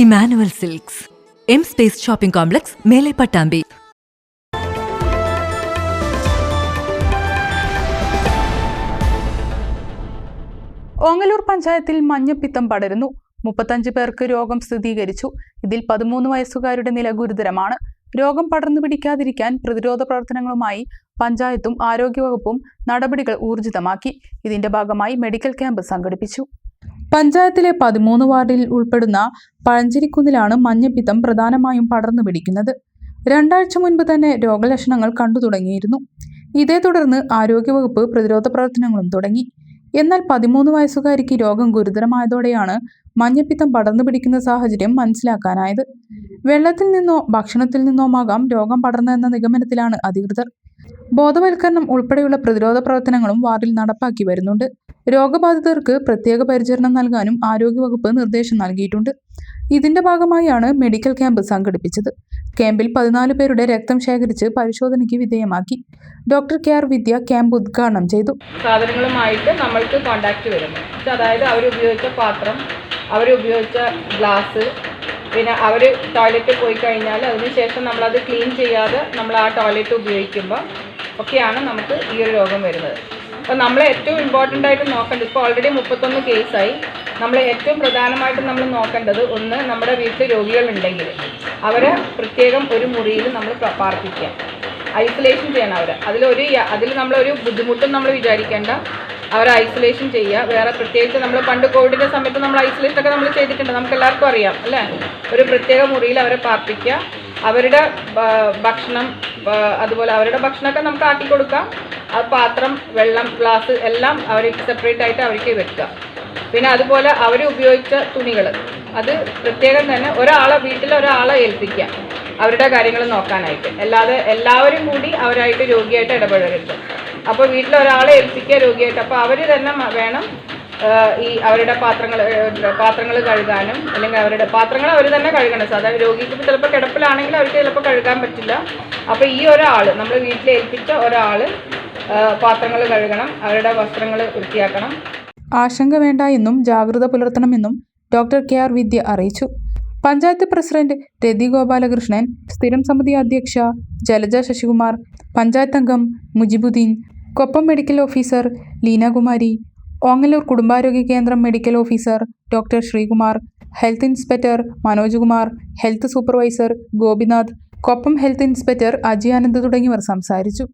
Emmanuel Silks. M Space shopping complex Mele Pattambi. Ongallur പഞ്ചായത്തിൽ മഞ്ഞപ്പിത്തം പടരുന്നു. മുപ്പത്തഞ്ച് പേർക്ക് രോഗം സ്ഥിരീകരിച്ചു. ഇതിൽ പതിമൂന്ന് വയസ്സുകാരുടെ നില ഗുരുതരമാണ്. രോഗം പടർന്നു പിടിക്കാതിരിക്കാൻ പ്രതിരോധ പ്രവർത്തനങ്ങളുമായി പഞ്ചായത്തും ആരോഗ്യവകുപ്പും നടപടികൾ ഊർജിതമാക്കി. ഇതിന്റെ ഭാഗമായി മെഡിക്കൽ ക്യാമ്പ് സംഘടിപ്പിച്ചു. പഞ്ചായത്തിലെ പതിമൂന്ന് വാർഡിൽ ഉൾപ്പെടുന്ന പഴഞ്ചേരിക്കുന്നിലാണ് മഞ്ഞപ്പിത്തം പ്രധാനമായും പടർന്നു പിടിക്കുന്നത്. രണ്ടാഴ്ച മുൻപ് തന്നെ രോഗലക്ഷണങ്ങൾ കണ്ടു തുടങ്ങിയിരുന്നു. ഇതേ തുടർന്ന് ആരോഗ്യവകുപ്പ് പ്രതിരോധ പ്രവർത്തനങ്ങളും തുടങ്ങി. എന്നാൽ പതിമൂന്ന് വയസ്സുകാരിക്ക് രോഗം ഗുരുതരമായതോടെയാണ് മഞ്ഞപ്പിത്തം പടർന്നു പിടിക്കുന്ന സാഹചര്യം മനസ്സിലാക്കാനായത്. വെള്ളത്തിൽ നിന്നോ ഭക്ഷണത്തിൽ നിന്നോമാകാം രോഗം പടർന്നതെന്ന നിഗമനത്തിലാണ് അധികൃതർ. ബോധവൽക്കരണം ഉൾപ്പെടെയുള്ള പ്രതിരോധ പ്രവർത്തനങ്ങളും വാർഡിൽ നടപ്പാക്കി വരുന്നുണ്ട്. രോഗബാധിതർക്ക് പ്രത്യേക പരിചരണം നൽകാനും ആരോഗ്യവകുപ്പ് നിർദ്ദേശം നൽകിയിട്ടുണ്ട്. ഇതിന്റെ ഭാഗമായാണ് മെഡിക്കൽ ക്യാമ്പ് സംഘടിപ്പിച്ചത്. ക്യാമ്പിൽ പതിനാല് പേരുടെ രക്തം ശേഖരിച്ച് പരിശോധനയ്ക്ക് വിധേയമാക്കി. Doctor K R Vidya camp ഉദ്ഘാടനം ചെയ്തു. സാധനങ്ങളുമായിട്ട് നമ്മൾക്ക് കോണ്ടാക്ട് വരുന്നു. അതായത് അതായത് അവരുപയോഗിച്ച പാത്രം അവരുപയോഗിച്ച ഗ്ലാസ് പിന്നെ അവർ ടോയ്ലറ്റിൽ പോയി കഴിഞ്ഞാൽ അതിനുശേഷം നമ്മളത് ക്ലീൻ ചെയ്യാതെ നമ്മൾ ആ ടോയ്ലറ്റ് ഉപയോഗിക്കുമ്പോൾ ഒക്കെയാണ് നമുക്ക് ഈ ഒരു രോഗം വരുന്നത്. അപ്പോൾ നമ്മൾ ഏറ്റവും ഇമ്പോർട്ടന്റ് ആയിട്ട് നോക്കേണ്ടത് ഇപ്പോൾ ഓൾറെഡി മുപ്പത്തൊന്ന് കേസായി നമ്മൾ ഏറ്റവും പ്രധാനമായിട്ട് നമ്മൾ നോക്കേണ്ടത് ഒന്ന് നമ്മുടെ വീട്ടിൽ രോഗികളുണ്ടെങ്കിൽ അവരെ പ്രത്യേകം ഒരു മുറിയിൽ നമ്മൾ പാർപ്പിക്കുക. ഐസൊലേഷൻ ചെയ്യണം അവരെ. അതിലൊരു അതിൽ നമ്മളൊരു ബുദ്ധിമുട്ടും നമ്മൾ വിചാരിക്കേണ്ട. അവരെ ഐസൊലേഷൻ ചെയ്യുക. വേറെ പ്രത്യേകിച്ച് നമ്മൾ പണ്ട് കോവിഡിന്റെ സമയത്ത് നമ്മൾ ഐസൊലേഷൻ ഒക്കെ നമ്മൾ ചെയ്തിട്ടുണ്ട്. നമുക്ക് എല്ലാവർക്കും അറിയാം അല്ലേ? ഒരു പ്രത്യേക മുറിയിൽ അവരെ പാർപ്പിക്കുക. അവരുടെ ഭക്ഷണം അതുപോലെ അവരുടെ ഭക്ഷണമൊക്കെ നമുക്ക് ആക്കി കൊടുക്കാം. ആ പാത്രം വെള്ളം ഗ്ലാസ് എല്ലാം അവർക്ക് സെപ്പറേറ്റ് ആയിട്ട് അവർക്ക് വെക്കുക. പിന്നെ അതുപോലെ അവർ ഉപയോഗിച്ച തുണികൾ അത് പ്രത്യേകം തന്നെ ഒരാളെ വീട്ടിൽ ഒരാളെ ഏൽപ്പിക്കുക. അവരുടെ കാര്യങ്ങൾ നോക്കാനായിട്ട്. അല്ലാതെ എല്ലാവരും കൂടി അവരായിട്ട് രോഗിയായിട്ട് ഇടപഴകരുത്. അപ്പോൾ വീട്ടിൽ ഒരാളെ ഏൽപ്പിക്കുക രോഗിയായിട്ട്. അപ്പോൾ അവർ തന്നെ വേണം ഈ അവരുടെ പാത്രങ്ങൾ പാത്രങ്ങൾ കഴുകാനും അല്ലെങ്കിൽ അവരുടെ പാത്രങ്ങൾ അവർ തന്നെ കഴുകണം. സാധാരണ രോഗിക്ക് ചിലപ്പോൾ കിടപ്പിലാണെങ്കിൽ അവർക്ക് ചിലപ്പോൾ കഴുകാൻ പറ്റില്ല. അപ്പോൾ ഈ ഒരാൾ നമ്മൾ വീട്ടിൽ ഏൽപ്പിച്ച ഒരാൾ പാത്രങ്ങൾ കഴുകണം അവരുടെ വസ്ത്രങ്ങൾ വൃത്തിയാക്കണം. ആശങ്ക വേണ്ട എന്നും ജാഗ്രത പുലർത്തണമെന്നും ഡോക്ടർ കെ ആർ വിദ്യ അറിയിച്ചു. പഞ്ചായത്ത് പ്രസിഡന്റ് രതി ഗോപാലകൃഷ്ണൻ സ്ഥിരം സമിതി അധ്യക്ഷ ജലജ ശശികുമാർ പഞ്ചായത്ത് അംഗം മുജിബുദ്ദീൻ കൊപ്പം മെഡിക്കൽ ഓഫീസർ ലീനകുമാരി ഓങ്ങല്ലൂർ കുടുംബാരോഗ്യ കേന്ദ്രം medical officer doctor Sreekumar health inspector Manoj Kumar health supervisor Gopinath Koppam health inspector Aji Anand തുടങ്ങിയവർ സംസാരിച്ചു.